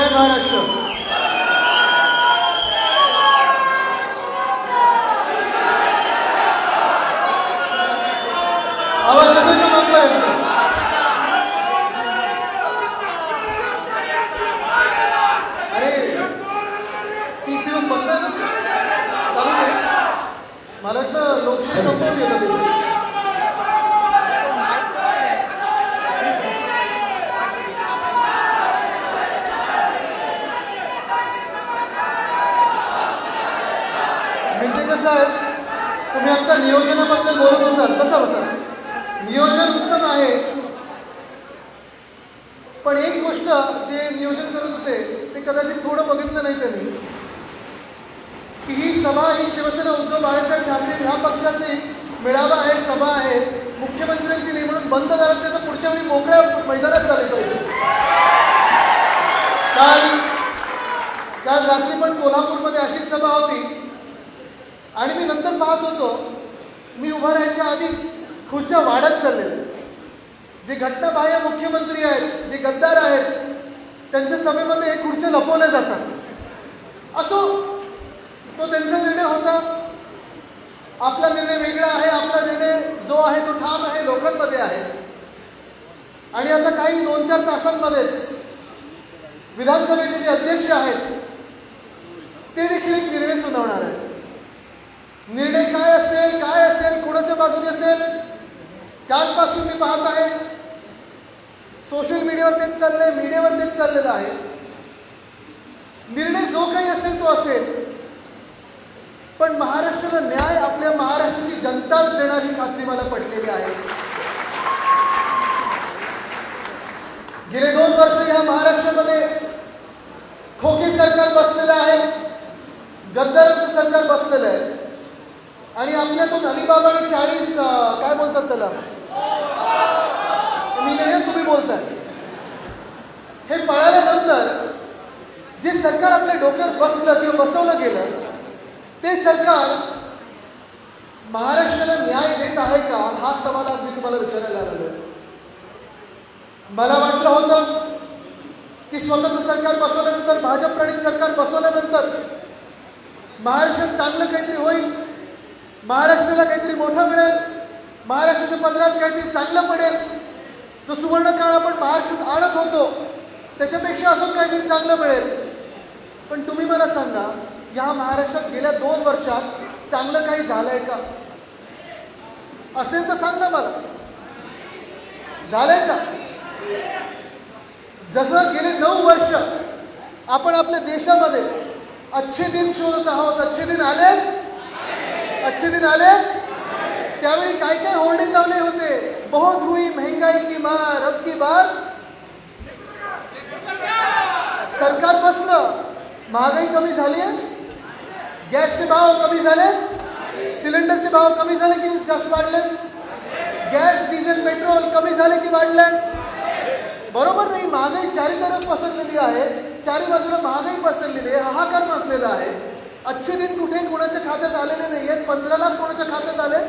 जय महाराष्ट्र आवाज येतोय का मागपर्यंत अरे तीस दिवस बंद आहे ना चालू आहे मला वाटलं लोकशाही संपवली आहे कधी म्हणजे कसं आहे तुम्ही आता नियोजनाबद्दल बोलत होतात बसा बसा नियोजन उत्तम आहे पण एक गोष्ट जे नियोजन करत होते ते कदाचित थोडं बघितलं नाही त्यांनी की ही सभा ही शिवसेना उद्धव बाळासाहेब ठाकरे ह्या पक्षाची मेळावा आहे सभा आहे. मुख्यमंत्र्यांची नेमणूक बंद झाली तर पुढच्या वेळी मोकळ्या मैदानात झाली पाहिजे. काल काल रात्री पण कोल्हापूरमध्ये अशीच सभा होती. आणि मी नंतर पाहत होतो मी उभा राहायच्या आधीच खुर्च्या वाढत चाललेल्या जे घटनाबाह्य मुख्यमंत्री आहेत जे गद्दार आहेत त्यांच्या सभेमध्ये खुर्च्या लपवल्या जातात. असो तो त्यांचा निर्णय होता. आपला निर्णय वेगळा आहे आपला निर्णय जो आहे तो ठाम आहे लोकांमध्ये आहे. आणि आता काही दोन चार तासांमध्येच विधानसभेचे जे अध्यक्ष आहेत ते देखील एक निर्णय सुनावणार आहेत. निर्णय काय असेल काय असेल कोणाच्या बाजूने असेल कालपासून मी पाहत आहे. सोशल मीडियावर तेच चाललंय मीडियावर तेच चाललेलं आहे. निर्णय जो काही असेल तो असेल. पण महाराष्ट्राला न्याय आपल्या महाराष्ट्राची जनताच देणार ही खात्री मला पटलेली आहे. गेले दोन वर्ष ह्या महाराष्ट्रामध्ये खोके सरकार बसलेलं आहे गद्दारांचं सरकार बसलेलं आहे. आणि आपल्यातून अलिबाबाने चाळीस काय बोलतात त्याला? मी नाही तुम्ही बोलताय. हे पळाल्यानंतर जे सरकार आपल्या डोक्यावर बसलं किंवा बसवलं गेलं ते सरकार महाराष्ट्राला न्याय देत आहे का? हा सवाल आज मी तुम्हाला विचारायला आलेलो आहे. मला वाटलं होतं की स्वतःचं सरकार बसवल्यानंतर भाजप प्रणित सरकार बसवल्यानंतर महाराष्ट्रात चांगलं काहीतरी होईल महाराष्ट्राला काहीतरी मोठं मिळेल महाराष्ट्राच्या पदरात काहीतरी चांगलं पडेल. तो सुवर्ण काळ आपण महाराष्ट्रात आणत होतो त्याच्यापेक्षा अजून काहीतरी चांगलं मिळेल. पण तुम्ही मला सांगा या महाराष्ट्रात गेल्या दोन वर्षात चांगलं काही झालंय का? असेल तर सांग ना मला. झालंय का? जसं गेले नऊ वर्ष आपण आपल्या देशामध्ये अच्छे दिन शोधत आहोत. अच्छे दिन आलेत? अच्छे दिन आलेत? त्यावेळी काय काय होर्डिंग लावले होते? बहुत हुई महंगाई की मार अब की बार? सरकार बसलं. महागाई कमी झाली आहे गॅसचे भाव कमी झालेत? सिलेंडरचे भाव कमी झाले की जास्त वाढलेत? गॅस डिझेल पेट्रोल कमी झाले की वाढलेत? बरोबर नाही महागाई चारी तरफ पसरलेली आहे. चारी बाजूला महागाई पसरलेली आहे हाहाकार नसलेला आहे. अच्छे दिन कुठे कोणाच्या खात्यात आलेले नाही आहेत पंधरा लाख कोणाच्या खात्यात आले?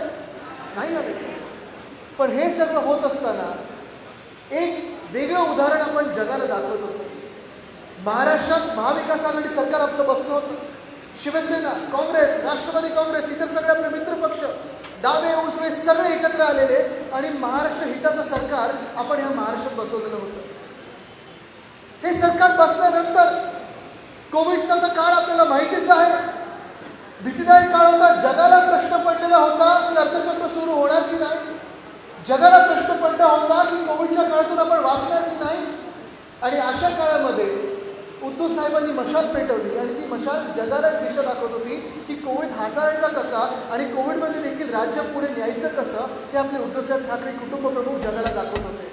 नाही आले. पण हे सगळं होत असताना एक वेगळं उदाहरण आपण जगाला दाखवत होतो. महाराष्ट्रात महाविकास आघाडी सरकार आपलं बसलं होतं. शिवसेना काँग्रेस राष्ट्रवादी काँग्रेस इतर सगळे आपले मित्रपक्ष डावे उजवे सगळे एकत्र आलेले आणि महाराष्ट्र हिताचं सरकार आपण ह्या महाराष्ट्रात बसवलेलं होतं. हे सरकार बसल्यानंतर कोविडचा तर काळ आपल्याला माहितीच आहे. भीतीदायक काळ होता. जगाला प्रश्न पडलेला होता की अर्थचक्र सुरू होणार की नाही? जगाला प्रश्न पडला होता की कोविडच्या काळातून आपण वाचणार की नाही? आणि अशा काळामध्ये उद्धव साहेबांनी मशाल पेटवली आणि ती मशाल जगाला एक दिशा दाखवत होती की कोविड हाताळायचा कसा आणि कोविडमध्ये देखील राज्य पुढे न्यायचं कसं हे आपले उद्धवसाहेब ठाकरे कुटुंब प्रमुख जगाला दाखवत होते.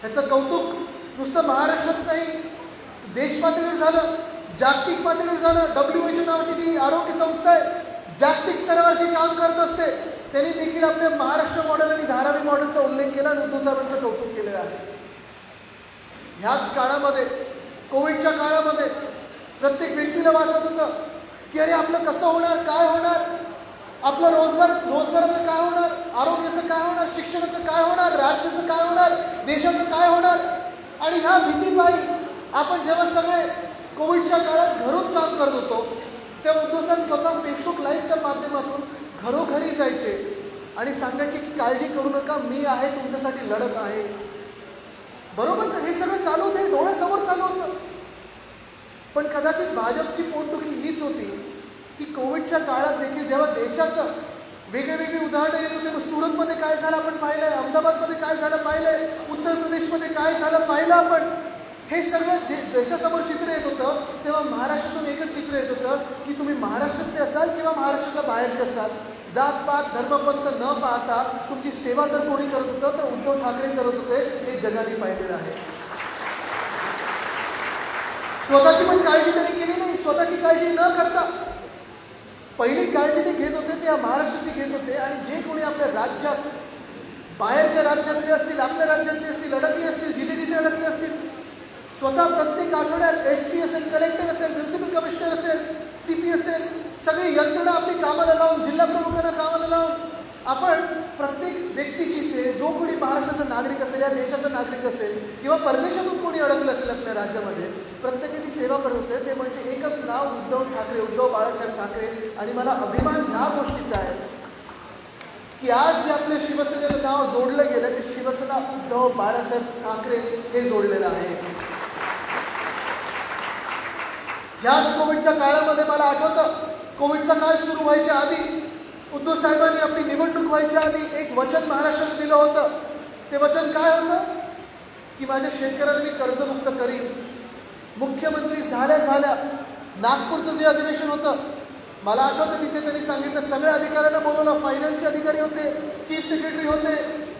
ह्याचं कौतुक नुसतं महाराष्ट्रात नाही देश पातळीवर झालं जागतिक पातळीवर झालं. डब्ल्यू एच नावाची जी आरोग्य संस्था आहे जागतिक स्तरावर जी काम करत असते त्यांनी देखील आपल्या महाराष्ट्र मॉडेल आणि धारावी मॉडेलचा उल्लेख केला आणि उद्धव साहेबांचं कौतुक केलेलं आहे. ह्याच काळामध्ये कोविडच्या काळामध्ये प्रत्येक व्यक्तीला वाटत होतं की अरे आपलं कसं होणार काय होणार? आपलं रोजगार रोजगाराचं काय होणार? आरोग्याचं काय होणार? शिक्षणाचं काय होणार? राज्याचं काय होणार? देशाचं काय होणार? आणि ह्या भीतीपायी आपण जेव्हा सगळे कोविडच्या काळात घरून काम करत होतो त्या उद्धव स्वतः फेसबुक लाईव्हच्या माध्यमातून घरोघरी जायचे आणि सांगायचे की काळजी करू नका मी आहे तुमच्यासाठी लढत आहे. बरोबर ना? हे सगळं चालू होतं हे डोळ्यासमोर चालू होतं. पण कदाचित भाजपची पोटदुखी हीच होती की कोविडच्या काळात देखील जेव्हा देशाचं वेगळे वेगळी उदाहरणं येत होते मग सुरतमध्ये काय झालं आपण पाहिलंय अहमदाबादमध्ये काय झालं पाहिलंय उत्तर प्रदेशमध्ये काय झालं पाहिलं आपण? हे सगळं जे देशासमोर चित्र येत होतं तेव्हा महाराष्ट्रातून एकच चित्र येत होतं की तुम्ही महाराष्ट्रातले असाल किंवा महाराष्ट्रातल्या बाहेरचे असाल जात पात धर्मपंथ न पाहता तुमची सेवा जर कोणी करत होतं तर उद्धव ठाकरे करत होते हे जगाने पाहिलेलं आहे. स्वतःची पण काळजी त्यांनी केली नाही स्वतःची काळजी न करता. पहिली काळजी ते घेत होते ते या महाराष्ट्राची घेत होते आणि जे कोणी आपल्या राज्यात बाहेरच्या राज्यातले असतील आपल्या राज्यातले असतील अडकले असतील जिथे जिथे अडकले असतील स्वतः प्रत्येक आठवड्यात एस पी असेल कलेक्टर असेल प्रिन्सिपल कमिशनर असेल सी पी असेल सगळी यंत्रणा आपली कामाला लावून जिल्हा प्रमुखांना कामाला लावून आपण प्रत्येक व्यक्ती जिथे जो कोणी महाराष्ट्राचा नागरिक असेल या देशाचा नागरिक असेल किंवा परदेशातून कोणी अडकलं असेल आपल्या राज्यामध्ये प्रत्येकाची सेवा करत होते ते म्हणजे एकच नाव उद्धव ठाकरे उद्धव बाळासाहेब ठाकरे. आणि मला अभिमान ह्या गोष्टीचा आहे की आज जे आपल्या शिवसेनेला नाव जोडलं गेलं ते शिवसेना उद्धव बाळासाहेब ठाकरे हे जोडलेलं आहे. ह्याच कोविडच्या काळामध्ये मला आठवतं कोविडचा काळ सुरू व्हायच्या आधी उद्धव साहेबांनी आपली निवडणूक व्हायच्या आधी एक वचन महाराष्ट्राला दिलं होतं. ते वचन काय होतं? की माझ्या शेतकऱ्यांना मी कर्जमुक्त करीन. मुख्यमंत्री झाल्या झाल्या नागपूरचं जे अधिवेशन होतं मला आठवतं तिथे त्यांनी सांगितलं सगळ्या अधिकाऱ्यांना बोलवलं. फायनान्सचे अधिकारी होते चीफ सेक्रेटरी होते.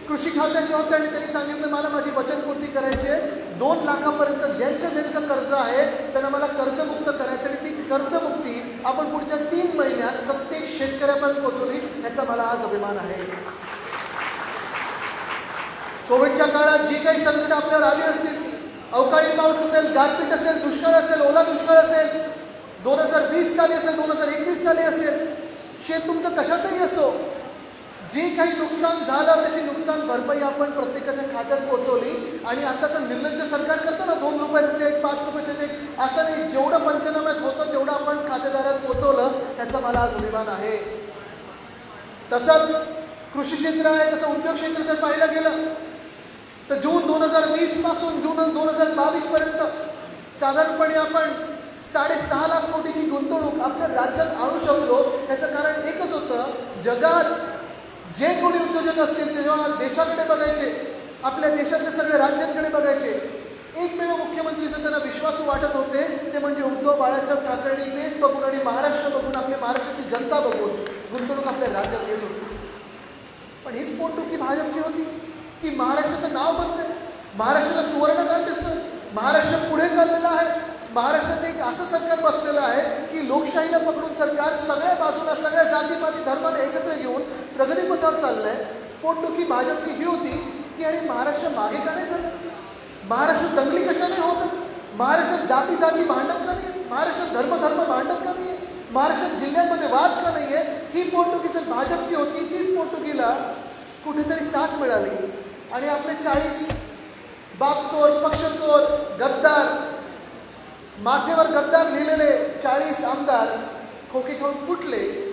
कृषी खात्याचे होते आणि त्यांनी सांगितलं मला माझी वचनपूर्ती करायची आहे. दोन लाखापर्यंत ज्यांचं ज्यांचं कर्ज आहे त्यांना मला कर्जमुक्त करायचं आणि ती कर्जमुक्ती आपण पुढच्या तीन महिन्यात प्रत्येक शेतकऱ्यापर्यंत पोहोचवली याचा मला आज अभिमान आहे. कोविडच्या काळात जी काही संकट आपल्यावर आली असतील अवकाळी पाऊस असेल गारपीट असेल दुष्काळ असेल ओला दुष्काळ असेल दोन हजार वीस साली असेल दोन हजार एकवीस साली असेल शेत तुमचं कशाचंही असो जे काही नुकसान झालं त्याची नुकसान भरपाई आपण प्रत्येकाच्या खात्यात पोहोचवली आणि आताचं निर्लज्ज सरकार करतं ना दोन रुपयाचं चेक पाच रुपयाचं चेक असं नाही जेवढं पंचनाम्यात होतं तेवढं आपण खातेदारात पोहोचवलं त्याचा मला आज अभिमान आहे. तसंच कृषी क्षेत्र आहे तसं उद्योग क्षेत्र जर पाहिलं गेलं तर जून दोन हजार वीसपासून जून दोन हजार बावीस पर्यंत साधारणपणे आपण साडेसहा लाख कोटीची गुंतवणूक आपल्या राज्यात आणू शकलो. याचं कारण एकच होतं जगात जे कोणी उद्योजक असतील ते जेव्हा देशाकडे बघायचे आपल्या देशातल्या सगळ्या राज्यांकडे बघायचे एकमेव मुख्यमंत्रीचं त्यांना विश्वासू वाटत होते ते म्हणजे उद्धव बाळासाहेब ठाकरेंनी तेच बघून आणि महाराष्ट्र बघून आपल्या महाराष्ट्राची जनता बघून गुंतवणूक आपल्या राज्यात येत होती. पण हीच पोटदुखी भाजपची होती की महाराष्ट्राचं नाव बनतंय महाराष्ट्राला सुवर्णकाल दिसतोय. महाराष्ट्र पुढे चाललेला आहे. महाराष्ट्रात एक असं सरकार बसलेलं आहे की लोकशाहीला पकडून सरकार सगळ्या बाजूला सगळ्या जातीपाती धर्माने एकत्र घेऊन प्रगतीपथावर चाललंय. पोटदुखी भाजपची ही होती की अरे महाराष्ट्र मागे का नाही झालं महाराष्ट्र दंगली कशाने होत? महाराष्ट्रात जाती जाती भांडत का नाही महाराष्ट्रात धर्म धर्म भांडत का नाहीये? महाराष्ट्रात जिल्ह्यांमध्ये वाद का नाहीये? ही पोटदुखी जर भाजपची होती तीच पोटदुखीला कुठेतरी साथ मिळाली. आणि आपले चाळीस बाप चोर पक्ष चोर गद्दार माथेवर गद्दार लिहिलेले चाळीस आमदार खोके खाऊन फुटले.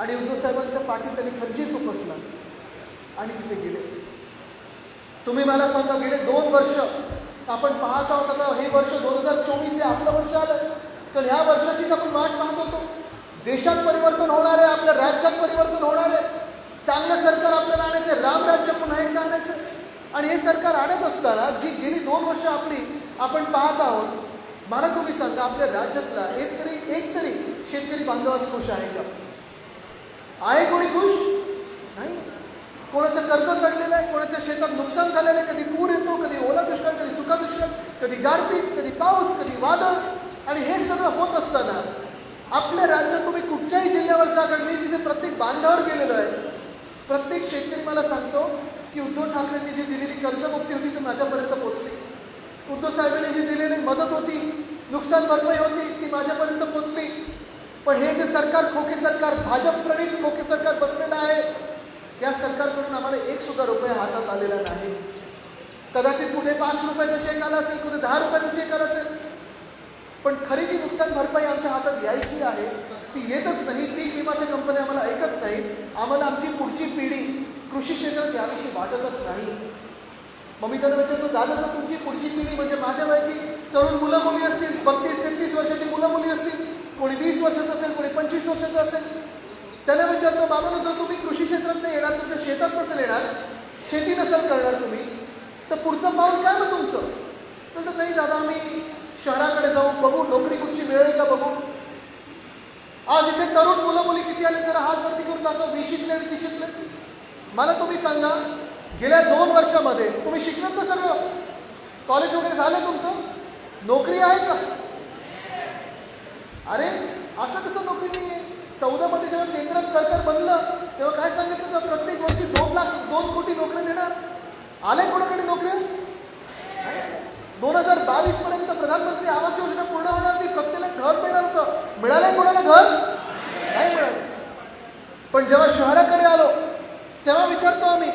आणि उद्धव साहेबांच्या पाठीत त्यांनी खर्जीर उपसला आणि तिथे गेले. तुम्ही मला सांगा गेले दोन वर्ष आपण पाहत आहोत आता हे वर्ष दोन हजार चोवीस हे आपलं वर्ष आलं. तर ह्या वर्षाचीच आपण वाट पाहत होतो. देशात परिवर्तन होणार आहे आपल्या राज्यात परिवर्तन होणार आहे. चांगलं सरकार आपल्याला आणायचं राम राज्य पुन्हा एकदा आणायचं आणि हे सरकार आणत असताना जी गेली दोन वर्ष आपली आपण पाहत आहोत मला तुम्ही सांगा आपल्या राज्यातला एक तरी एक तरी शेतकरी बांधवास खुश आहे का? आहे कोणी खुश? नाही. कोणाचं कर्ज चढलेलं आहे कोणाच्या शेतात नुकसान झालेलं आहे कधी पूर येतो कधी ओला दुष्काळ कधी सुका दुष्काळ कधी गारपीट कधी पाऊस कधी वादळ. आणि हे सगळं होत असताना आपल्या राज्यात तुम्ही कुठच्याही जिल्ह्यावर जा कारण मी तिथे प्रत्येक बांधावर गेलेलो आहे प्रत्येक शेतकरी मला सांगतो की उद्धव ठाकरेंनी जी दिलेली कर्जमुक्ती होती ती माझ्यापर्यंत पोचली. उद्धव साहेबांनी जी दिलेली मदत होती नुकसान भरपाई होती ती माझ्यापर्यंत पोचली. पण हे जे सरकार खोके सरकार भाजप प्रणित खोके सरकार बसलेलं आहे या सरकारकडून आम्हाला एक सुद्धा रुपया हातात आलेला नाही. कदाचित कुठे पाच रुपयाचा चेक आला असेल कुठे दहा रुपयाचा चेक आला असेल. पण खरी जी नुकसान भरपाई आमच्या हातात यायची आहे ती येतच नाही. पीक विमाच्या कंपन्या आम्हाला ऐकत नाहीत आम्हाला आमची पुढची पिढी कृषी क्षेत्रात याविषयी वाटतच नाही. मग मी त्यांना विचारतो दादा तुमची पुढची पिढी म्हणजे माझ्या वयाची तरुण मुलं मुली असतील बत्तीस तेहतीस वर्षाची मुलं मुली असतील कोणी वीस वर्षाचं असेल कोणी पंचवीस वर्षाचं असेल. त्याला विचारतो बाबांनो जर तुम्ही कृषी क्षेत्रात नाही येणार तुमच्या शेतात नसेल येणार शेती नसेल करणार तुम्ही तर पुढचं पाऊल काय मग तुमचं? तर तर नाही दादा आम्ही शहराकडे जाऊ बघू नोकरी कुठची मिळेल का बघू. आज इथे तरुण मुलं मुली किती आले जरा हात वरती करून दाखवा विशीतले आणि तिशीतले मला तुम्ही सांगा गेल्या दोन वर्षामध्ये तुम्ही शिकलात ना सगळं कॉलेज वगैरे झालं तुमचं? नोकरी आहे का? अरे असं कसं नोकरी नाही आहे चौदामध्ये जेव्हा केंद्रात सरकार बनलं तेव्हा काय सांगितलं तर प्रत्येक वर्षी दोन लाख दोन कोटी नोकऱ्या देणार. आले कोणाकडे नोकऱ्या? दोन हजार बावीस पर्यंत प्रधानमंत्री आवास योजना पूर्ण होणार नाही. प्रत्येकाला घर मिळणार होतं. मिळालंय कोणाला घर? नाही मिळालं. पण जेव्हा शहराकडे आलो तेव्हा विचारतो आम्ही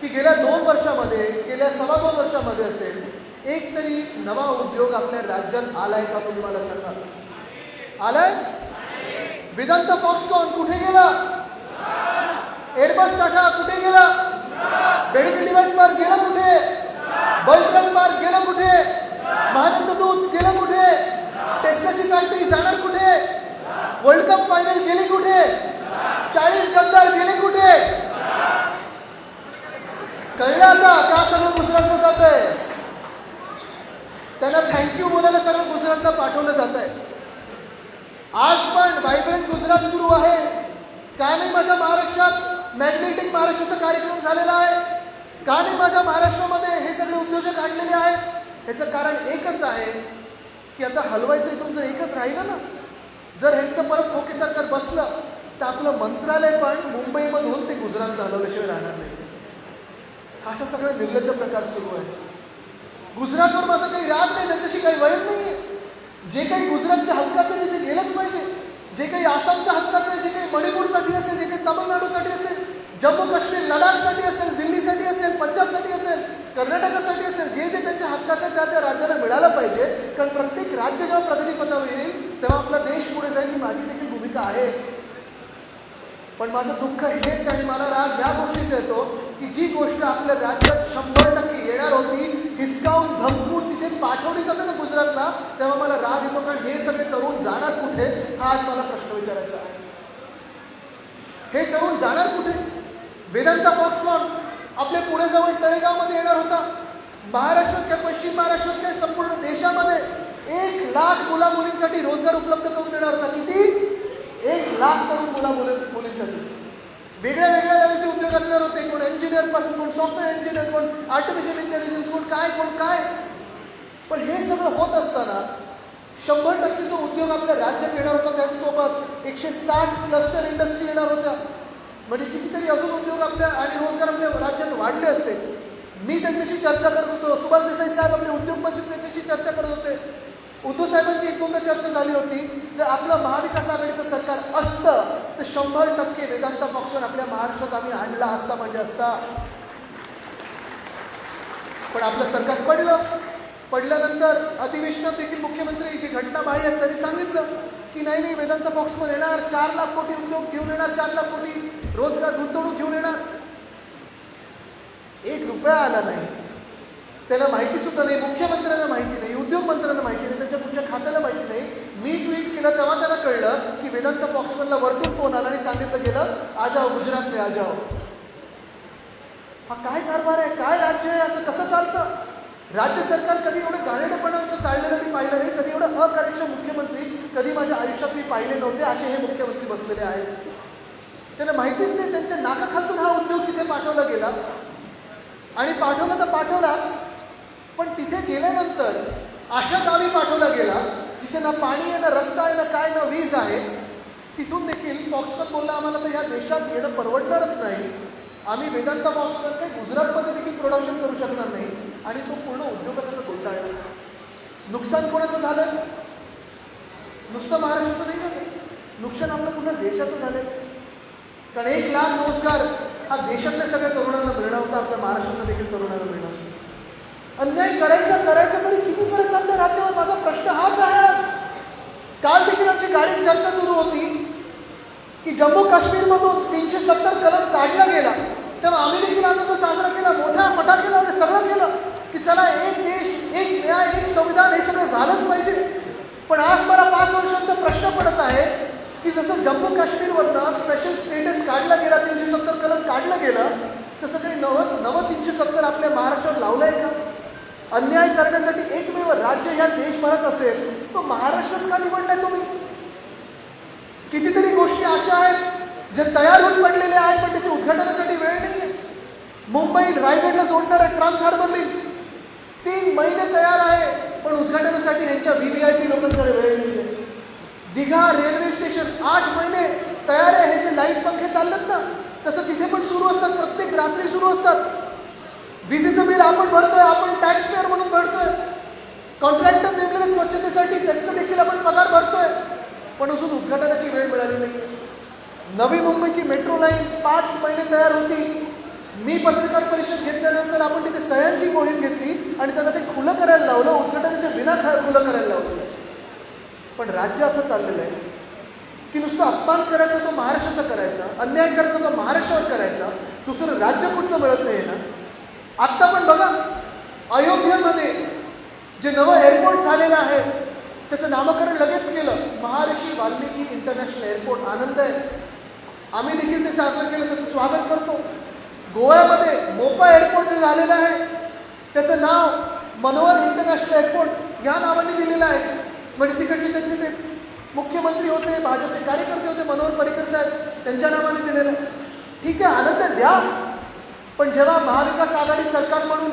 की गेल्या दोन वर्षामध्ये गेल्या सव्वा दोन वर्षामध्ये असेल एक तरी नवा उद्योग आपल्या राज्यात आलाय का तुम्ही मला सांगा. आलाय? वेदांत फॉक्सकॉन कुठे गेला? एअरबस टाटा कुठे गेला? बेडिकल डिवाइस मार्क गेला कुठे? बल्ट्रक मार्क गेला कुठे? महानंद दूत गेलं कुठे? टेस्लाची फॅक्टरी जाणार कुठे? वर्ल्ड कप फायनल गेली कुठे? चाळीस गद्दार गेले कुठे? कळलं आता का सगळं गुजरातला जात आहे त्यांना थँक्यू बोलायला सगळं गुजरातला पाठवलं जात आहे आज पण व्हायब्रंट गुजरात सुरू आहे. का नाही माझ्या महाराष्ट्रात मॅग्नेटिक महाराष्ट्राचा कार्यक्रम झालेला आहे? का नाही माझ्या महाराष्ट्रामध्ये हे सगळे उद्योजक आणलेले आहेत? ह्याचं कारण एकच आहे की आता हलवायचं इथून जर एकच राहिलं ना जर ह्यांचं परत खोके सरकार बसलं तर आपलं मंत्रालय पण मुंबईमधून ते गुजरातला हलवल्याशिवाय राहणार नाही. असं सगळं निर्लज्ज प्रकार सुरू आहे. गुजरातवर माझा काही राग नाही त्यांच्याशी काही वैर नाही आहे जे काही गुजरातच्या हक्काचं आहे तिथे गेलंच पाहिजे. जे काही आसामच्या हक्काचं आहे जे काही मणिपूरसाठी असेल जे काही तामिळनाडूसाठी असेल जम्मू काश्मीर लडाखसाठी असेल दिल्लीसाठी असेल पंजाबसाठी असेल कर्नाटकासाठी असेल जे जे त्यांच्या हक्काचं त्या त्या राज्याला मिळालं पाहिजे. कारण प्रत्येक राज्य जेव्हा प्रगतीपथावर येईल तेव्हा आपला देश पुढे जाईल ही माझी देखील भूमिका आहे. पण माझं दुःख हेच आणि मला राग या गोष्टीचा येतो की जी गोष्ट आपल्या राज्यात शंभर टक्के येणार होती हिसकावून धमकून पाठवली जाते ना गुजरातला तेव्हा मला राग येतो कारण हे सगळे तरुण जाणार कुठे हा आज मला प्रश्न विचारायचा आहे. हे तरुण जाणार कुठे? वेदांता फॉक्सकॉन आपल्या पुण्याजवळ तळेगावमध्ये येणार होता. महाराष्ट्रात काय पश्चिम महाराष्ट्रात काय संपूर्ण देशामध्ये एक लाख मुला मुलींसाठी रोजगार उपलब्ध करून देणार होता. किती? एक लाख तरुण मुला मुलींसाठी. वेगळ्या वेगळ्या लेवलचे उद्योग असणार होते. कोण इंजिनियरपासून कोण सॉफ्टवेअर इंजिनियर कोण आर्टिफिशियल इंटेलिजन्स कोण काय कोण काय. पण हे सगळं होत असताना शंभर टक्के जो उद्योग आपल्या राज्यात येणार होता त्यासोबत एकशे साठ क्लस्टर इंडस्ट्री येणार होत्या. म्हणजे कितीतरी अजून उद्योग आपल्या आणि रोजगार आपल्या राज्यात वाढले असते. मी त्यांच्याशी चर्चा करत होतो. सुभाष देसाई साहेब आपले उद्योगमंत्री त्यांच्याशी चर्चा करत होते. उद्धव साहेबांची एक दोनदा चर्चा झाली होती. जर आपलं महाविकास आघाडीचं सरकार असतं तर शंभर टक्के वेदांता फॉक्सवर आपल्या महाराष्ट्रात आम्ही आणला असता म्हणजे असता. पण आपलं सरकार पडलं. पडल्यानंतर अधिवेशनात देखील मुख्यमंत्री जी घटना बाह्य आहेत त्यांनी सांगितलं की नाही नाही वेदांत फॉक्सवर येणार चार लाख कोटी उद्योग घेऊन येणार चार लाख कोटी रोजगार गुंतवणूक घेऊन येणार. एक रुपया आला नाही. त्याला माहिती सुद्धा नाही मुख्यमंत्र्यांना माहिती नाही उद्योग मंत्र्यांना माहिती नाही त्यांच्या तुमच्या खात्याला माहिती नाही. मी ट्विट केलं तेव्हा त्याला कळलं की वेदांत फॉक्समनला वरतून फोन आला आणि सांगितलं गेलं आ जाओ गुजरात में आ जाओ हा काय कारभार आहे? काय राज्य आहे? असं कसं चालतं? राज्य सरकार कधी एवढं गाणेडपणाचं चाललेलं मी पाहिलं नाही कधी एवढं अकार्यक्षम मुख्यमंत्री कधी माझ्या आयुष्यात मी पाहिले नव्हते असे हे मुख्यमंत्री बसलेले आहेत. त्यांना माहितीच नाही त्यांच्या नाकाखातून हा उद्योग तिथे पाठवला गेला. आणि पाठवला तर पाठवलाच पण तिथे गेल्यानंतर अशा गावी पाठवला गेला जिथे ना पाणी आहे ना रस्ता आहे ना काय ना वीज आहे तिथून देखील फॉक्सकॉन बोलला आम्हाला तर ह्या देशात येणं परवडणारच नाही. आम्ही वेदांता फॉक्सकॉन काही गुजरातमध्ये देखील प्रोडक्शन करू शकणार नाही. आणि तो पूर्ण उद्योगाचा तो गुंडाळला नुकसान कोणाचं झालं? नुसतं महाराष्ट्राचं नाही झालं. नुकसान आपलं पूर्ण देशाचं झालं. कारण एक लाख रोजगार हा देशातल्या सगळ्या तरुणांना मिळणार होता आपल्या महाराष्ट्रातल्या देखील तरुणांना मिळणार होता. अन्याय करायचा करायचा तरी किती करायचं आपल्या राज्यावर? माझा प्रश्न हाच आहे आज. काल देखील आमची गाडी चर्चा सुरू होती की जम्मू काश्मीरमधून तीनशे सत्तर कलम काढला गेला. तेव्हा आम्ही देखील आनंद साजरा केला मोठ्या फटाके लावले सगळं केलं. की चला एक देश एक न्याय एक संविधान हे सगळं झालंच पाहिजे. पण आज मला पाच वर्षांत प्रश्न पडत आहे की जसं जम्मू काश्मीरवरनं स्पेशल स्टेटस काढला गेला तीनशे सत्तर कलम काढलं गेलं तसं काही नवं नवं तीनशे सत्तर आपल्या महाराष्ट्रात लावलं आहे का? अन्याय करण्यासाठी एकमेव राज्य ह्या देशभरात असेल तो महाराष्ट्रच का निवडलाय तुम्ही? कितीतरी गोष्टी अशा आहेत जे तयार होऊन पडलेले आहेत पण त्याच्या उद्घाटनासाठी वेळ नाही आहे मुंबई रायगडला जोडणारं ट्रान्स हार्बर लिंक तीन महिने तयार आहे पण उद्घाटनासाठी ह्यांच्या व्ही व्ही आय पी लोकांकडे वेळ नाही आहे दिघा रेल्वे स्टेशन आठ महिने तयार आहे हे जे लाइट पंखे चाललेत ना तसं तिथे पण सुरू असतात प्रत्येक रात्री सुरू असतात. विजेचं बिल आपण भरतोय आपण टॅक्स पेअर म्हणून भरतोय. कॉन्ट्रॅक्टर नेमलेले स्वच्छतेसाठी त्यांचं देखील आपण पगार भरतोय पण अजून उद्घाटनाची वेळ मिळाली नाही नवी मुंबईची मेट्रो लाईन पाच महिने तयार होती. मी पत्रकार परिषद घेतल्यानंतर आपण तिथे सह्यांची मोहीम घेतली आणि त्यांना ते खुलं करायला लावलं उद्घाटनाच्या विना खुलं करायला लावलं. पण राज्य असं चाललेलं आहे की नुसतं अपमान करायचा तो महाराष्ट्राचा करायचा अन्याय करायचा तो महाराष्ट्रावर करायचा दुसरं राज्य कुठचं मिळत नाही ना? आत्ता पण बघा अयोध्येमध्ये जे नवं एअरपोर्ट झालेलं आहे त्याचं नामकरण लगेच केलं. महर्षी वाल्मिकी इंटरनॅशनल एअरपोर्ट आनंद आहे. आम्ही देखील ते साजरं केलं त्याचं स्वागत करतो. गोव्यामध्ये मोपा एअरपोर्ट जे झालेलं आहे त्याचं नाव मनोहर इंटरनॅशनल एअरपोर्ट या नावाने दिलेलं आहे. म्हणजे तिकडचे त्यांचे ते मुख्यमंत्री होते भाजपचे कार्यकर्ते होते मनोहर पर्रिकर साहेब त्यांच्या नावाने दिलेलं आहे. ठीक आहे आनंद द्या. पण जेव्हा महाविकास आघाडी सरकार म्हणून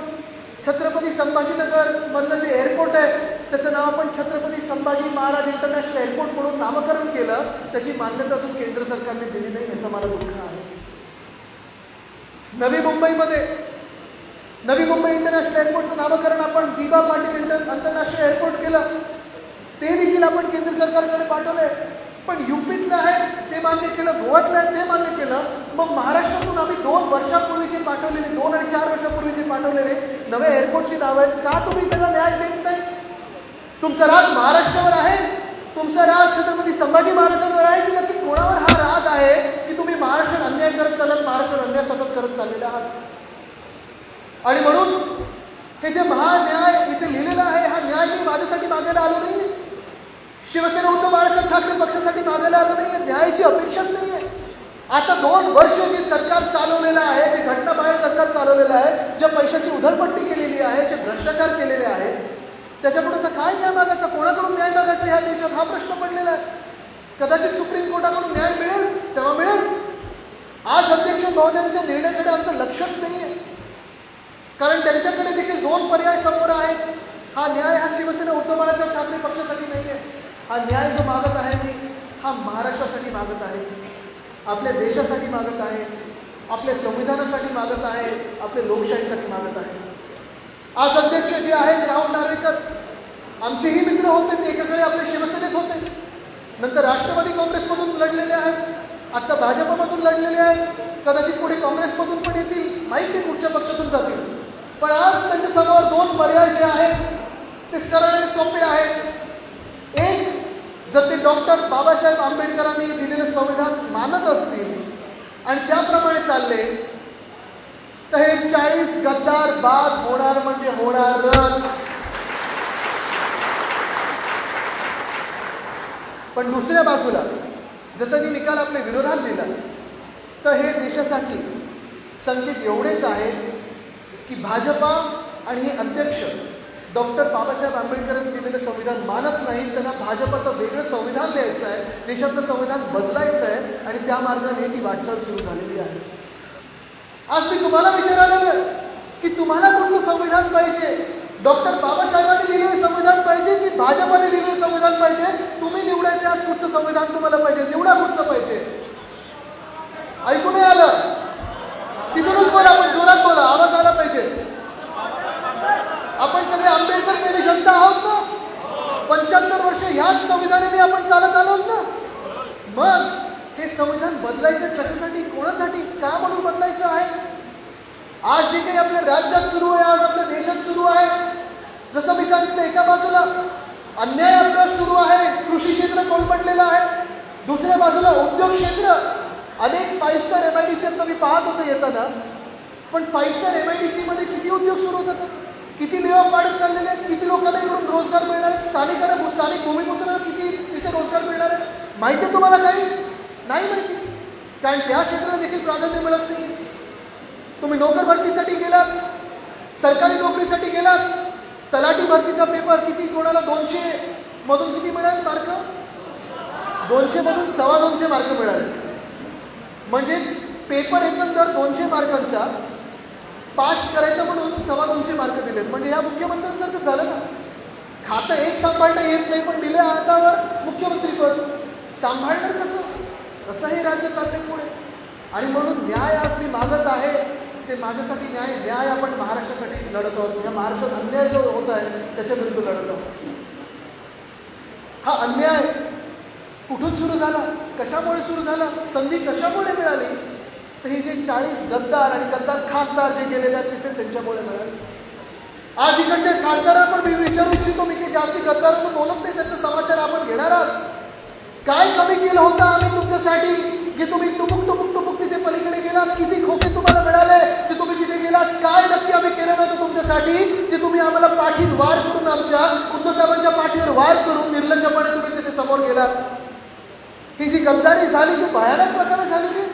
छत्रपती संभाजीनगर मधलं जे एअरपोर्ट आहे त्याचं नाव आपण छत्रपती संभाजी महाराज इंटरनॅशनल एअरपोर्ट म्हणून नामकरण केलं त्याची मान्यता अजून केंद्र सरकारने दिली नाही याचं मला दुःख आहे. नवी मुंबईमध्ये नवी मुंबई इंटरनॅशनल एअरपोर्टचं नामकरण आपण दिबा पाटील इंटर आंतरराष्ट्रीय एअरपोर्ट केलं. ते देखील आपण केंद्र सरकारकडे पाठवले पण युपीतलं आहे ते मान्य केलं गोव्यातलं आहे ते मान्य केलं. मग महाराष्ट्रातून आम्ही दोन वर्षापूर्वीचे पाठवलेले दोन आणि चार वर्षापूर्वीचे पाठवलेले नवे एअरपोर्टची नावं आहेत. का तुम्ही त्याला न्याय देत नाही? तुमचा राग महाराष्ट्रावर आहे. तुमचा राग छत्रपती संभाजी महाराजांवर आहे की नक्की कोणावर हा राग आहे की तुम्ही महाराष्ट्र अन्याय करत चालत महाराष्ट्र अन्याय सतत करत चाललेले आहात? आणि म्हणून हे जे महान्याय इथे लिहिलेलं आहे हा न्याय मी माझ्यासाठी मागायला आलो नाही शिवसेना उद्धव बाळासाहेब ठाकरे पक्षासाठी मागायला आलो नाही न्यायाची अपेक्षाच नाही आहे आता दोन वर्ष जे सरकार चालवलेलं आहे जे घटनाबाहेर सरकार चालवलेलं आहे ज्या पैशाची उधळपट्टी केलेली आहे जे भ्रष्टाचार केलेले आहेत त्याच्याकडून तर काय न्याय मागायचा? कोणाकडून न्याय मागायचा ह्या देशात? हा प्रश्न पडलेला आहे. कदाचित सुप्रीम कोर्टाकडून न्याय मिळेल तेव्हा मिळेल. आज अध्यक्ष महोदयांच्या निर्णयाकडे आमचं लक्षच नाही आहे कारण त्यांच्याकडे देखील दोन पर्याय समोर आहेत. हा न्याय हा शिवसेना उद्धव बाळासाहेब ठाकरे पक्षासाठी नाही आहे हा न्याय जो मागत आहे मी हा महाराष्ट्रासाठी मागत आहे. आपल्या देशासाठी मागत आहे. आपल्या संविधानासाठी मागत आहे. आपल्या लोकशाहीसाठी मागत आहे. आज अध्यक्ष जे आहेत राहुल नार्वेकर आमचेही मित्र होते ते एकाकडे आपल्या शिवसेनेत होते. नंतर राष्ट्रवादी काँग्रेसमधून लढलेले आहेत आत्ता भाजपमधून लढलेले आहेत कदाचित पुढे काँग्रेसमधून पण येतील माहीत नाही कुठच्या पक्षातून जातील. पण आज त्यांच्यासमोर दोन पर्याय जे आहेत ते सरळ आणि सोपे आहेत. एक जर ते डॉक्टर बाबासाहेब आंबेडकरांनी दिलेलं संविधान मानत असतील आणि त्याप्रमाणे चालले चाळीस गद्दार बाद होणार म्हणजे होणारच. पण दुसऱ्या बाजूला जर त्यांनी निकाल आपल्या विरोधात दिला तर हे देशासाठी संकेत एवढेच आहेत की भाजपा आणि हे अध्यक्ष डॉक्टर बाबासाहेब आंबेडकरांनी दिलेलं संविधान मानत नाही त्यांना भाजपाचं वेगळं संविधान द्यायचं आहे देशातलं संविधान बदलायचं आहे आणि त्या मार्गाने ती वाटचाल सुरू झालेली आहे. आज मी तुम्हाला विचारायला की तुम्हाला कुठचं संविधान पाहिजे? डॉक्टर बाबासाहेबांनी लिहिलेलं संविधान पाहिजे की भाजपाने लिहिलेलं संविधान पाहिजे? तुम्ही निवडायचे आज कुठचं संविधान तुम्हाला पाहिजे? निवडा कुठचं पाहिजे? ऐकू नाही आलं? तिथूनच बोला आपण जोरात बोला आवाज आला पाहिजे. आपण सगळे आंबेडकर प्रेमी जनता आहोत ना? पंच्याहत्तर वर्ष ह्याच संविधानाने आपण चालत आलो आहोत ना? मग हे संविधान बदलायचं कशासाठी कोणासाठी का म्हणून बदलायचं आहे? आज जे काही आपल्या राज्यात सुरू आहे आज आपल्या देशात सुरू आहे. जसं मी सांगितलं एका बाजूला अन्याय आपल्याला सुरू आहे कृषी क्षेत्र कोलपटलेलं आहे. दुसऱ्या बाजूला उद्योग क्षेत्र. अनेक five star M I D C मी पाहत होतो येताना. पण five star M I D सीमध्ये किती उद्योग सुरू होतात? किती लेऑफ वाढत चाललेले आहेत? किती लोकांना इकडून रोजगार मिळणार आहे स्थानिकांना स्थानिक भूमिपुत्रांना किती तिथे रोजगार मिळणार आहे माहिती आहे तुम्हाला काही? नाही माहिती. कारण त्या क्षेत्राला देखील प्राधान्य मिळत नाही. तुम्ही नोकर भरतीसाठी गेलात सरकारी नोकरीसाठी गेलात तलाठी भरतीचा पेपर किती कोणाला दोनशे मधून किती मिळाले मार्क दोनशे मधून सव्वा दोनशे मार्क मिळाले. म्हणजे पेपर एकंदर दोनशे मार्कांचा पास करायचा म्हणून सव्वा दोनशे मार्क दिलेत. म्हणजे ह्या मुख्यमंत्र्यांसारखं झालं ना. खातं एक सांभाळणं येत नाही पण दिलं हातावर मुख्यमंत्रीपद सांभाळणार कसं? असं हे राज्य चालले पुढे. आणि म्हणून न्याय आज मी मागत आहे ते माझ्यासाठी न्याय न्याय आपण महाराष्ट्रासाठी लढत आहोत. ह्या महाराष्ट्रात अन्याय जो होत आहे त्याच्या विरुद्ध लढत आहोत. हा अन्याय कुठून सुरू झाला? कशामुळे सुरू झाला? संधी कशामुळे मिळाली? तर ही जे चाळीस गद्दार आणि गद्दार खासदार जे गेलेले आहेत तिथे त्यांच्यामुळे मिळाली. आज इकडच्या खासदारांना पण मी विचारू इच्छितो मी की जास्ती गद्दार बोलत नाही त्यांचा समाचार आपण घेणार आहात काय कमी केलं होतं आम्ही तुमच्यासाठी? की तुम्ही टुबुक टुबुक टुबुक तिथे पलीकडे गेलात किती खोके तुम्हाला मिळाले? की तुम्ही तिथे गेलात काय नक्की आम्ही केलं नव्हतं तुमच्यासाठी? जे तुम्ही आम्हाला पाठीत वार करून आमच्या उद्धवसाहेबांच्या पाठीवर वार करून निर्लज्जपणे तुम्ही तिथे समोर गेलात. ही जी गद्दारी झाली ती भयानक प्रकारे झालेली आहे.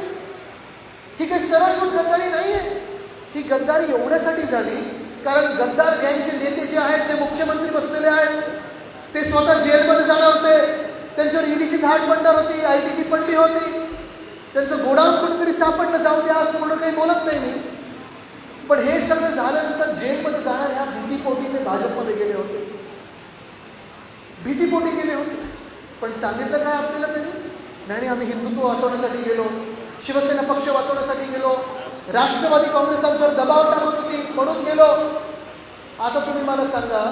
ही काही सरळसूट गद्दारी नाही आहे ही गद्दारी एवढ्यासाठी झाली कारण गद्दार गँगचे नेते जे आहेत जे मुख्यमंत्री बसलेले आहेत ते स्वतः जेलमध्ये जाणार होते. त्यांच्यावर ईडीची धाड पडणार होती आय टीची पडली होती. त्यांचं गोडाऊन कुठेतरी सापडलं जाऊ दे आज पूर्ण काही बोलत नाही मी. पण हे सगळं झाल्यानंतर जेलमध्ये जाणार ह्या भीतीपोटी ते भाजपमध्ये गेले होते. भीतीपोटी गेले होते. पण सांगितलं काय आपल्याला त्यांनी? नाही नाही, आम्ही हिंदुत्व वाचवण्यासाठी गेलो शिवसेना पक्ष वाचवण्यासाठी गेलो राष्ट्रवादी काँग्रेस आमच्यावर दबाव टाकत होती म्हणून गेलो. आता तुम्ही मला सांगा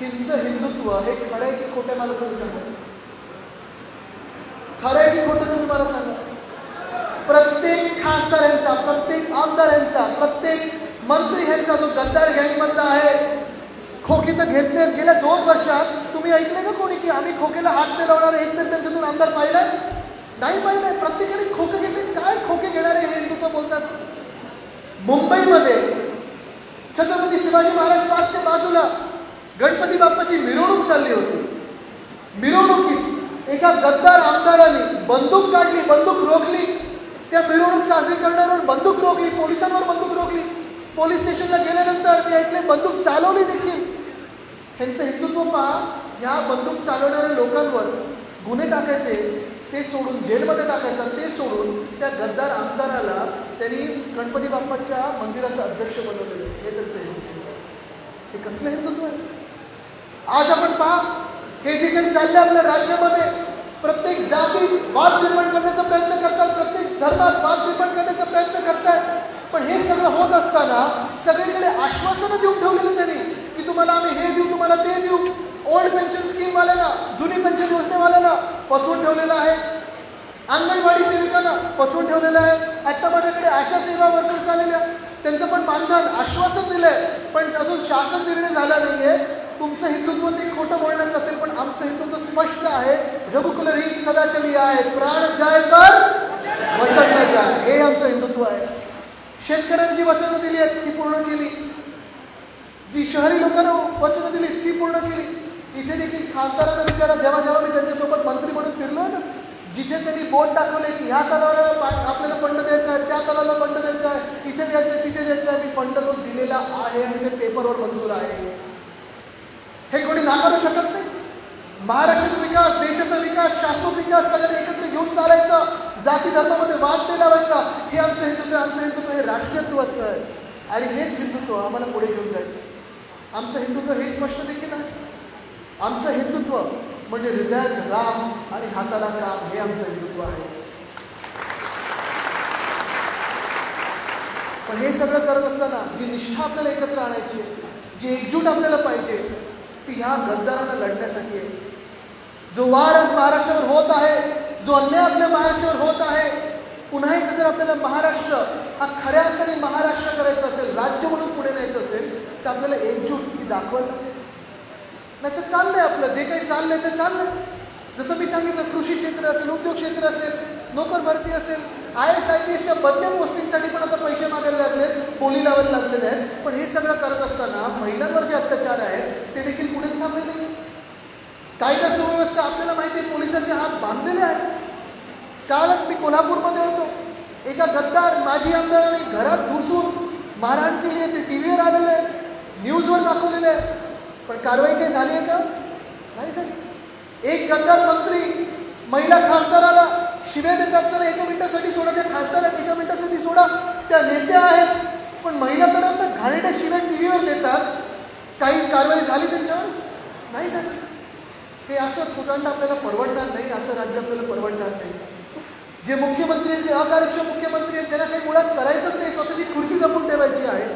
हिंदचं हिंदुत्व हे खरं आहे की खोटं आहे मला तुम्ही सांगा. खरं आहे की खोटं तुम्ही मला सांगा. प्रत्येक खासदार यांचा प्रत्येक आमदार यांचा प्रत्येक मंत्री ह्यांचा जो गद्दार गँगमधला आहे खोके तर घेतले गेल्या दोन वर्षात तुम्ही ऐकले का कोणी की आम्ही खोकेला हात नाही लावणारे? हे तरी त्यांच्यातून आमदार पाहिलं? नाही पाहिलंय प्रत्येकाने खोके घेतले. काय खोके घेणारे हे हिंदुत्व बोलतात? मुंबईमध्ये छत्रपती शिवाजी महाराज पार्कच्या बाजूला गणपती बाप्पाची मिरवणूक चालली होती. मिरवणुकीत एका गद्दार आमदाराने बंदूक काढली बंदूक रोखली. त्या मिरवणूक साजरी करण्यावर बंदूक रोखली पोलिसांवर बंदूक रोखली. पोलीस स्टेशनला गेल्यानंतर मी ऐकले बंदूक चालवली देखील. त्यांचं हिंदुत्व पहा ह्या बंदूक चालवणाऱ्या लोकांवर गुन्हे टाकायचे ते सोडून जेलमध्ये टाकायचं ते सोडून त्या गद्दार आमदाराला त्यांनी गणपती बाप्पाच्या मंदिराचं अध्यक्ष बनवलेलं हे त्यांचं हिंदुत्व हे कसलं हिंदुत्व आहे? आज आपण पहा हे जे काही चाललंय आपल्या राज्यामध्ये प्रत्येक जातीत वाद निर्माण करण्याचा प्रयत्न करतात प्रत्येक धर्मात वाद निर्माण करण्याचा प्रयत्न करतात पण हे सगळं होत असताना सगळीकडे आश्वासनं देऊन ठेवलेलं त्यांनी की तुम्हाला आम्ही हे देऊ तुम्हाला ते देऊ. ओल्ड पेन्शन स्कीमवाल्यांना जुनी पेन्शन योजनेवाल्यांना फसवून ठेवलेलं आहे. अंगणवाडी सेविकांना फसवून ठेवलेलं आहे. आता माझ्याकडे आशा सेवा वर्कर्स आलेल्या त्यांचं पण मानधन आश्वासन दिलंय. पण अजून शासन निर्णय झाला नाहीये. तुमचं हिंदुत्व ते खोटं बोलण्याचं असेल पण आमचं हिंदुत्व स्पष्ट आहे. रघुकुल रीत सदाचली आहे. प्राण जाय कर वचन न जाय. हे आमचं हिंदुत्व आहे. शेतकऱ्यांनी जी वचनं दिली आहेत ती पूर्ण केली. जी शहरी लोकांना वचनं दिली ती पूर्ण केली. इथे देखील खासदारांना विचारा जेव्हा जेव्हा मी त्यांच्यासोबत मंत्री म्हणून फिरलो ना जिथे त्यांनी बोट दाखवले की ह्या तलावाला आपल्याला फंड द्यायचा आहे त्या तलावाला फंड द्यायचा आहे इथे द्यायचं आहे तिथे द्यायचं आहे मी फंड तो दिलेला आहे आणि ते पेपरवर मंजूर आहे. हे कोणी नाकारू शकत नाही. महाराष्ट्राचा विकास देशाचा विकास शाश्वत विकास सगळ्यांनी एकत्र घेऊन चालायचा जाती धर्मामध्ये वाद नाही लावायचा हे आमचं हिंदुत्व आहे, आमचं हिंदुत्व हे राष्ट्रीयत्व आहे. आणि हेच हिंदुत्व आम्हाला पुढे घेऊन जायचं. आमचं हिंदुत्व हे स्पष्ट देखील आहे. आमचं हिंदुत्व म्हणजे हृदयात राम आणि हाताला काम हे आमचं हिंदुत्व आहे. पण हे सगळं करत असताना जी निष्ठा आपल्याला एकत्र आणायची जी एकजूट आपल्याला पाहिजे ती ह्या गद्दारांना लढण्यासाठी आहे. जो वार आज महाराष्ट्रावर होत आहे जो अन्याय आपल्या महाराष्ट्रावर होत आहे पुन्हा एकदा जर आपल्याला महाराष्ट्र हा खऱ्या अर्थाने महाराष्ट्र करायचा असेल राज्य म्हणून पुढे न्यायचं असेल तर आपल्याला एकजूट ही दाखवायला लागेल नाही तर चाललंय आपलं जे काही चाललंय ते चाललंय. जसं मी सांगितलं कृषी क्षेत्र असेल उद्योग क्षेत्र असेल नोकर भरती असेल आय एस आय पी एसच्या बदल्या पोस्टिंगसाठी पण आता पैसे मागायला लागले बोली लावायला लागलेले आहेत. पण हे सगळं करत असताना महिलांवर जे अत्याचार आहेत ते देखील कुठेच थांबले नाही कायदा सुव्यवस्था आपल्याला माहिती आहे पोलिसांचे हात बांधलेले आहेत. कालच मी कोल्हापूरमध्ये होतो. एका गद्दार माजी आमदाराने घरात घुसून मारहाण केली आहे ते टी व्हीवर आलेलं आहे न्यूजवर दाखवलेलं आहे पण कारवाई काही झाली आहे का? नाही झाली. एक गद्दार मंत्री महिला खासदाराला शिव्या देतात. चला एका मिनिटासाठी सोडा त्या खासदार आहेत एका मिनिटासाठी सोडा. त्या नेत्या आहेत पण महिलांना घाणेट्या शिव्या टी व्हीवर देतात. काही कारवाई झाली त्याच्यावर? नाही झाली. हे असं स्वतःला आपल्याला परवडणार नाही असं राज्य आपल्याला परवडणार नाही. जे मुख्यमंत्री आहेत जे अकार्यक्षम मुख्यमंत्री आहेत ज्यांना काही मुळात करायचंच नाही स्वतःची खुर्ची जपून ठेवायची आहे.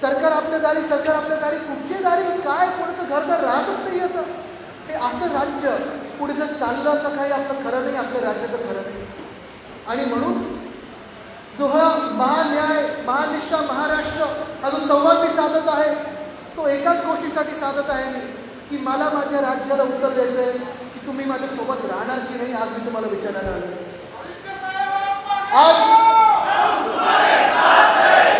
सरकार आपल्या दारी सरकार आपल्या दारी कुठची दारी काय कोणाचं घरदार राहतच नाही आता. हे असं राज्य पुढे जर चाललं तर काही आपलं खरं नाही आपल्या राज्याचं खरं नाही. आणि म्हणून जो हा महान्याय महानिष्ठा महाराष्ट्र हा जो संवाद मी साधत आहे तो एकाच गोष्टीसाठी साधत आहे मी की मला माझ्या राज्याला उत्तर द्यायचं आहे की तुम्ही माझ्यासोबत राहणार की नाही आज मी तुम्हाला विचारायला आलो आज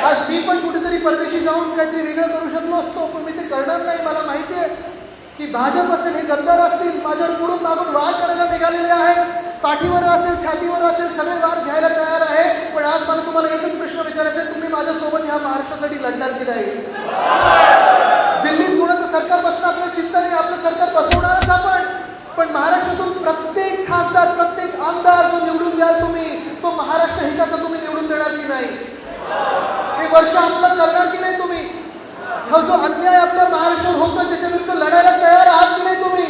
आज मी पण कुठेतरी परदेशी जाऊन काहीतरी वेगळं करू शकलो असतो पण मी ते करणार नाही मला माहिती आहे. की भाजप असेल हे गद्दार असतील माझ्यावर पुढून मागून वार करायला निघालेले आहेत. पाठीवर असेल छातीवर असेल सगळे वार घ्यायला तयार आहे. पण आज मला तुम्हाला एकच प्रश्न विचारायचा आहे. तुम्ही माझ्यासोबत ह्या महाराष्ट्रासाठी लढणार की नाही? दिल्लीत कोणाचं सरकार बसणं आपलं चिंता नाही. आपलं सरकार बसवणारच आपण. पण महाराष्ट्रातून प्रत्येक खासदार प्रत्येक आमदार जो निवडून द्याल तुम्ही तो महाराष्ट्र हिताचा तुम्ही निवडून देणार की नाही? हे वर्ष आपलं करणार की नाही तुम्ही? हा जो अन्याय आपल्या महाराष्ट्रावर होतोय त्याच्याविरुद्ध लढायला तयार आहात की नाही तुम्ही?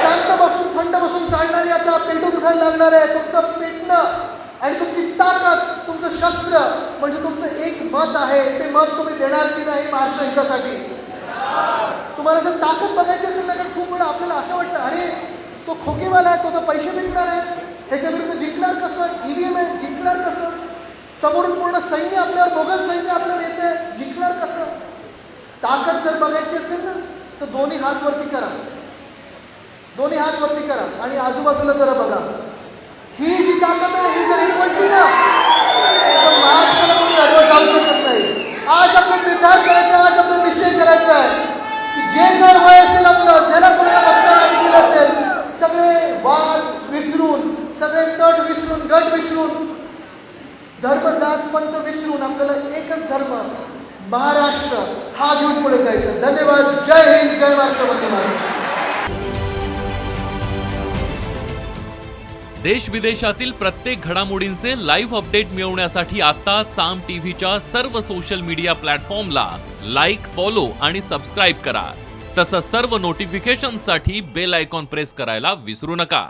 शांत बसून थंड बसून चालणारी आता पेटून उठायला लागणार आहे. तुमचं पेटणं आणि तुमची ताकद तुमचं शस्त्र म्हणजे तुमचं एक मत आहे. ते मत तुम्ही देणार की नाही महाराष्ट्र हितासाठी? तुम्हाला जर ताकद बघायची असेल ना कारण खूप वेळा आपल्याला असं वाटतं अरे तो खोकेवाला आहे तो तर पैसे विकणार आहे. ह्याच्याविरुद्ध जिंकणार कसं? ईव्हीएम आहे जिंकणार कसं? समोरून पूर्ण सैन्य आपल्यावर मोगल सैन्य आपल्यावर येते जिंकणार ताकद जर बघायची असेल ना तर दोन्ही हात वरती करा. दोन्ही हात वरती करा. आणि आजूबाजूला जरा बघा. ही जी ताकद आहे ही जर एकवटली ना तर महाराष्ट्राला कोणी अडवं जाऊ शकत नाही. आज आपण निर्धार करायचा आहे, आज आपण निश्चय करायचा आहे की जे काय वय असेल आपलं ज्याला कोणाला मतदान आधी केलं असेल सगळे वाद विसरून सगळे तट विसरून गट विसरून धर्म जात पंत विसरून आपल्याला एकच धर्म महाराष्ट्र हा घेऊन पुढे जायचं. धन्यवाद. जय हिंद जय महाराष्ट्र वंदे मातरम देश विदेशातील प्रत्येक घडामोडींचे लाईव्ह अपडेट मिळवण्यासाठी आता साम टीव्हीच्या सर्व सोशल मीडिया प्लॅटफॉर्मला लाईक फॉलो आणि सबस्क्राईब करा. तसंच सर्व नोटिफिकेशनसाठी बेल आयकॉन प्रेस करायला विसरू नका.